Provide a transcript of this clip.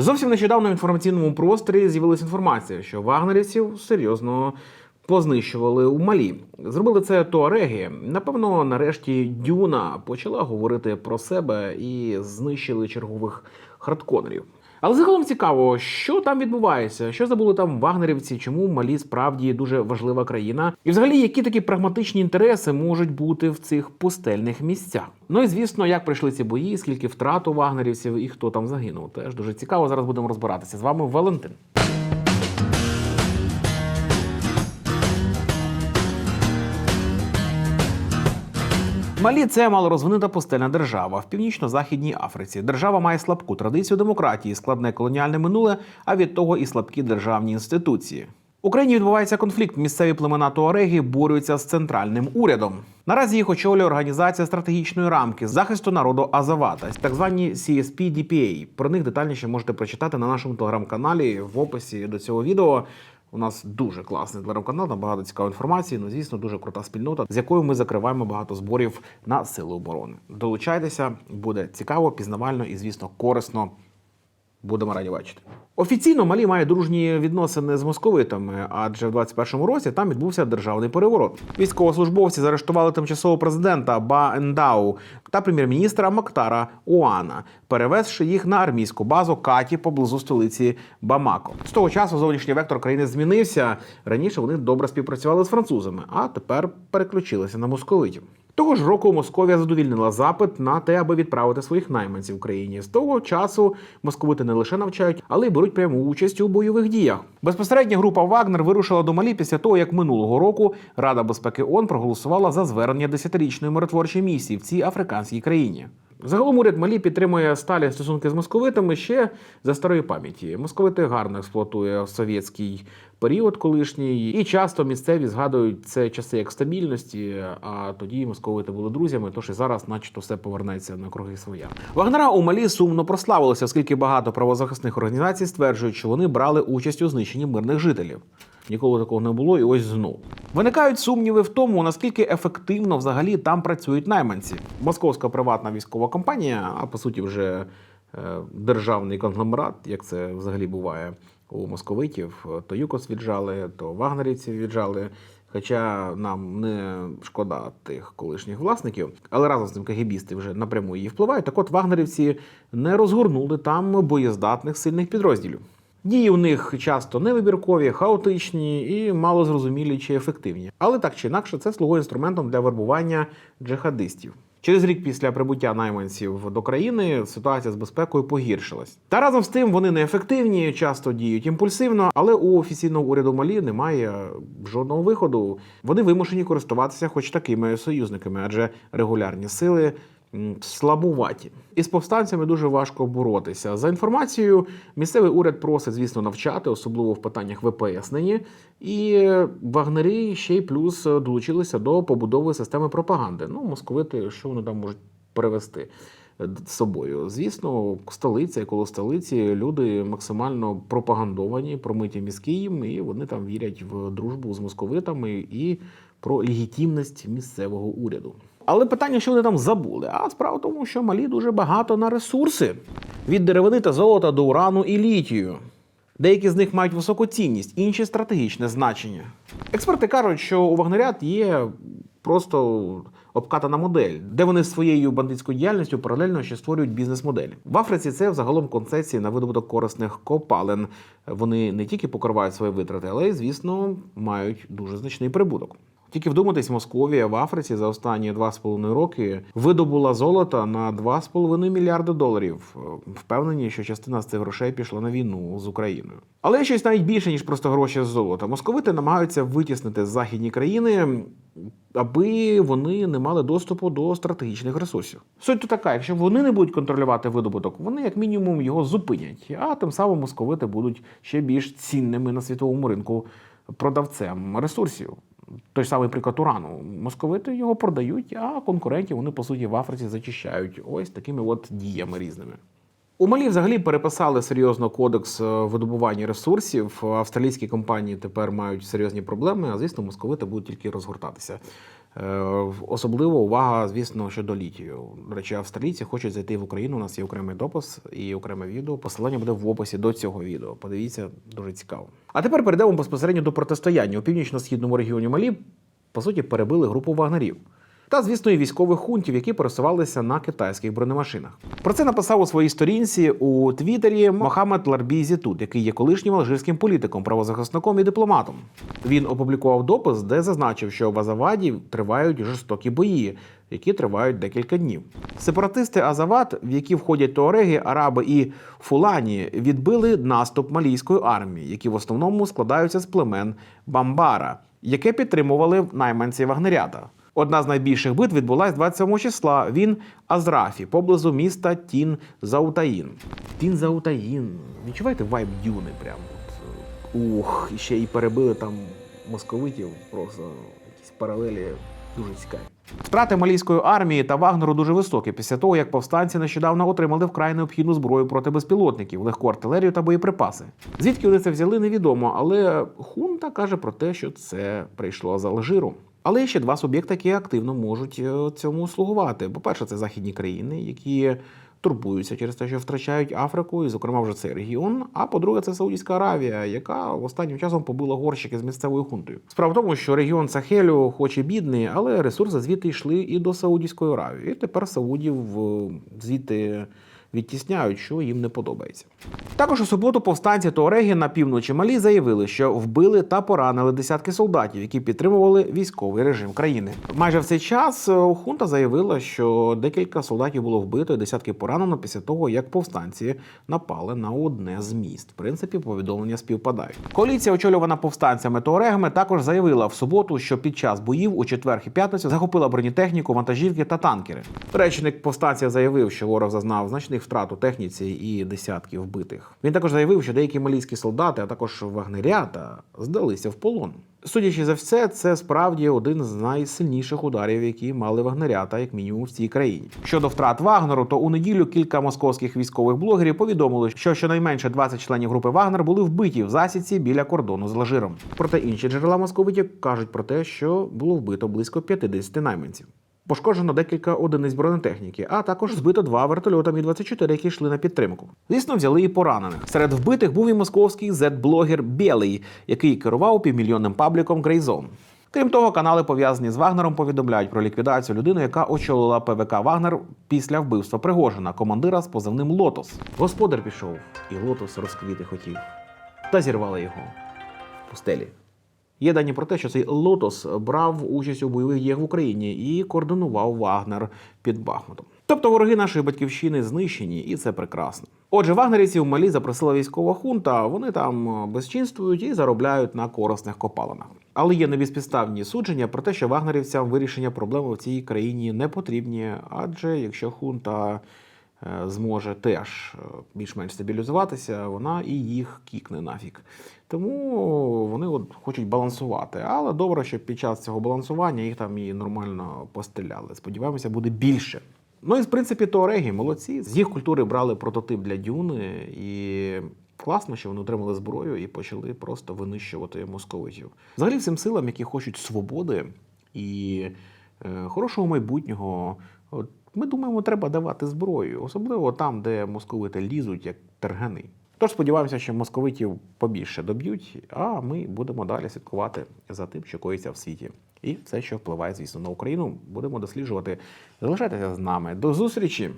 Зовсім нещодавно в інформаційному просторі з'явилася інформація, що вагнерівців серйозно познищували у Малі. Зробили це туареги. Напевно, нарешті Дюна почала говорити про себе і знищили чергових хардконерів. Але загалом цікаво, що там відбувається, що забули там вагнерівці, чому Малі справді дуже важлива країна, і взагалі які такі прагматичні інтереси можуть бути в цих пустельних місцях. Ну і звісно, як пройшли ці бої, скільки втрат у вагнерівців і хто там загинув. Теж дуже цікаво. Зараз будемо розбиратися. З вами Валентин. Малі це малорозвинута пустельна держава в північно-західній Африці. Держава має слабку традицію демократії, складне колоніальне минуле, а від того і слабкі державні інституції. Україні відбувається конфлікт. Місцеві племена Туареги борються з центральним урядом. Наразі їх очолює організація стратегічної рамки захисту народу Азавата, так звані CSP-DPA. Про них детальніше можете прочитати на нашому телеграм-каналі в описі до цього відео. У нас дуже класний телеграм-канал, там багато цікавої інформації. Ну, звісно, дуже крута спільнота, з якою ми закриваємо багато зборів на сили оборони. Долучайтеся, буде цікаво, пізнавально і, звісно, корисно. Будемо раді бачити. Офіційно Малі має дружні відносини з московитами, адже в 21-му році там відбувся державний переворот. Військовослужбовці заарештували тимчасового президента Ба Ендау та прем'єр-міністра Мактара Уана, перевезши їх на армійську базу Каті поблизу столиці Бамако. З того часу зовнішній вектор країни змінився. Раніше вони добре співпрацювали з французами, а тепер переключилися на московитів. Того ж року Московія задовільнила запит на те, аби відправити своїх найманців в країні. З того часу московити не лише навчають, але й беруть пряму участь у бойових діях. Безпосередньо група Вагнер вирушила до Малі після того, як минулого року Рада безпеки ООН проголосувала за звернення десятирічної миротворчої місії в цій африканській країні. Загалом уряд Малі підтримує сталі стосунки з московитами ще за старої пам'яті. Московити гарно експлуатує совєтський період колишній, і часто місцеві згадують це часи як стабільності. А тоді московити були друзями. Тож і зараз, начебто, все повернеться на круги своя. Вагнера у Малі сумно прославилися, оскільки багато правозахисних організацій стверджують, що вони брали участь у знищенні мирних жителів. Ніколи такого не було, і ось знов. Виникають сумніви в тому, наскільки ефективно взагалі там працюють найманці. Московська приватна військова компанія, а по суті, вже е, державний конгломерат, як це взагалі буває у московитів. То ЮКОС віджали, то вагнерівців віджали. Хоча нам не шкода тих колишніх власників, але разом з тим кагібісти вже напряму її впливають. Так от вагнерівці не розгорнули там боєздатних сильних підрозділів. Дії у них часто невибіркові, хаотичні і мало зрозумілі чи ефективні. Але так чи інакше, це слугує інструментом для вербування джихадистів. Через рік після прибуття найманців до країни ситуація з безпекою погіршилась. Та разом з тим вони неефективні, часто діють імпульсивно, але у офіційного уряду Малі немає жодного виходу. Вони вимушені користуватися хоч такими союзниками, адже регулярні сили слабуваті. Із повстанцями дуже важко боротися. За інформацією, місцевий уряд просить, звісно, навчати, особливо в питаннях ВПС. І вагнери ще й плюс долучилися до побудови системи пропаганди. Ну, московити, що вони там можуть перевести з собою? Звісно, столиця і коло столиці люди максимально пропагандовані, промиті мізки їм, і вони там вірять в дружбу з московитами і про легітимність місцевого уряду. Але питання, що вони там забули? А справа в тому, що малі дуже багато на ресурси від деревини та золота до урану і літію. Деякі з них мають високу цінність, інші стратегічне значення. Експерти кажуть, що у вагнерят є просто обкатана модель, де вони своєю бандитською діяльністю паралельно ще створюють бізнес-модель. В Африці це взагалом концесії на видобуток корисних копалин. Вони не тільки покривають свої витрати, але й, звісно, мають дуже значний прибуток. Тільки вдуматись, Московія в Африці за останні 2,5 роки видобула золота на 2,5 мільярди доларів. Впевнені, що частина з цих грошей пішла на війну з Україною. Але щось навіть більше ніж просто гроші з золота. Московити намагаються витіснити західні країни, аби вони не мали доступу до стратегічних ресурсів. Суть тут така: якщо вони не будуть контролювати видобуток, вони як мінімум його зупинять, а тим самим московити будуть ще більш цінними на світовому ринку продавцем ресурсів. Той самий приклад урану. Московити його продають, а конкурентів вони, по суті, в Африці зачищають ось такими от діями різними. У Малі взагалі переписали серйозно кодекс е, видобування ресурсів. Австралійські компанії тепер мають серйозні проблеми, а звісно, московити будуть тільки розгортатися. Е, Особливо увага, звісно, щодо літію. До речі, австралійці хочуть зайти в Україну. У нас є окремий допис і окреме відео. Посилання буде в описі до цього відео. Подивіться, дуже цікаво. А тепер перейдемо безпосередньо до протистояння у північно-східному регіоні Малі. По суті, перебили групу вагнерів. Та, звісно, і військових хунтів, які пересувалися на китайських бронемашинах. Про це написав у своїй сторінці у Твіттері Мохамед Ларбій Зітут, який є колишнім алжирським політиком, правозахисником і дипломатом. Він опублікував допис, де зазначив, що в Азаваді тривають жорстокі бої, які тривають декілька днів. Сепаратисти Азават, в які входять туареги, араби і фулані, відбили наступ малійської армії, які в основному складаються з племен Бамбара, яке підтримували найманці Вагнерята. Одна з найбільших битв відбулась 27 числа. Він Азрафі, поблизу міста Тін Заутаїн. Тін Заутаїн. Відчуваєте вайб дюни прямо. От. Ух, і ще і перебили там московитів. Просто якісь паралелі дуже цікаві. Втрати малійської армії та Вагнеру дуже високі після того, як повстанці нещодавно отримали вкрай необхідну зброю проти безпілотників, легку артилерію та боєприпаси. Звідки вони це взяли, невідомо, але хунта каже про те, що це прийшло з Алжиру. Але є ще два суб'єкти, які активно можуть е, цьому слугувати. По-перше, це західні країни, які турбуються через те, що втрачають Африку, і, зокрема, вже цей регіон. А по-друге, це Саудівська Аравія, яка останнім часом побила горщики з місцевою хунтою. Справа в тому, що регіон Сахелю, хоч і бідний, але ресурси звідти йшли і до Саудівської Аравії. І тепер Саудів е, звідти відтісняють, що їм не подобається. Також у суботу повстанці Туареги на півночі Малі заявили, що вбили та поранили десятки солдатів, які підтримували військовий режим країни. Майже в цей час е, хунта заявила, що декілька солдатів було вбито і десятки поранено після того, як повстанці напали на одне з міст. В принципі, повідомлення співпадають. Коаліція, очолювана повстанцями Туарегами, також заявила в суботу, що під час боїв у четвер і п'ятницю захопила бронетехніку, вантажівки та танкери. Речник повстанція заявив, що ворог зазнав значних втрат у техніці і десятків вбитих. Він також заявив, що деякі малійські солдати, а також вагнерята, здалися в полон. Судячи за все, це справді один з найсильніших ударів, які мали вагнерята, як мінімум в цій країні. Щодо втрат Вагнеру, то у неділю кілька московських військових блогерів повідомили, що щонайменше 20 членів групи Вагнер були вбиті в засідці біля кордону з Алжиром. Проте інші джерела московитів кажуть про те, що було вбито близько 50 найманців. Пошкоджено декілька одиниць бронетехніки, а також збито два вертольота Мі-24, які йшли на підтримку. Звісно, взяли і поранених. Серед вбитих був і московський зет-блогер Білий, який керував півмільйонним пабліком Greyzone. Крім того, канали пов'язані з Вагнером повідомляють про ліквідацію людини, яка очолила ПВК Вагнер після вбивства Пригожина, командира з позивним Лотос. Господар пішов, і Лотос розквіти хотів, та зірвали його в пустелі. Є дані про те, що цей Лотос брав участь у бойових діях в Україні і координував Вагнер під Бахмутом. Тобто вороги нашої батьківщини знищені, і це прекрасно. Отже, вагнерівців в Малі запросила військова хунта. Вони там е, безчинствують і заробляють на корисних копалинах. Але є небезпідставні судження про те, що вагнерівцям вирішення проблеми в цій країні не потрібні, адже якщо хунта зможе теж е, більш-менш стабілізуватися, вона і їх кікне нафік. Тому вони от хочуть балансувати. Але добре, що під час цього балансування їх там і нормально постріляли. Сподіваємося, буде більше. Ну і в принципі, туареги молодці. З їх культури брали прототип для дюни, і класно, що вони отримали зброю і почали просто винищувати московитів. Взагалі, всім силам, які хочуть свободи і е, хорошого майбутнього. От ми думаємо, треба давати зброю, особливо там, де московити лізуть як тергани. Тож сподіваємося, що московитів побільше доб'ють, а ми будемо далі слідкувати за тим, що коїться в світі. І все, що впливає, звісно, на Україну, будемо досліджувати. Залишайтеся з нами. До зустрічі!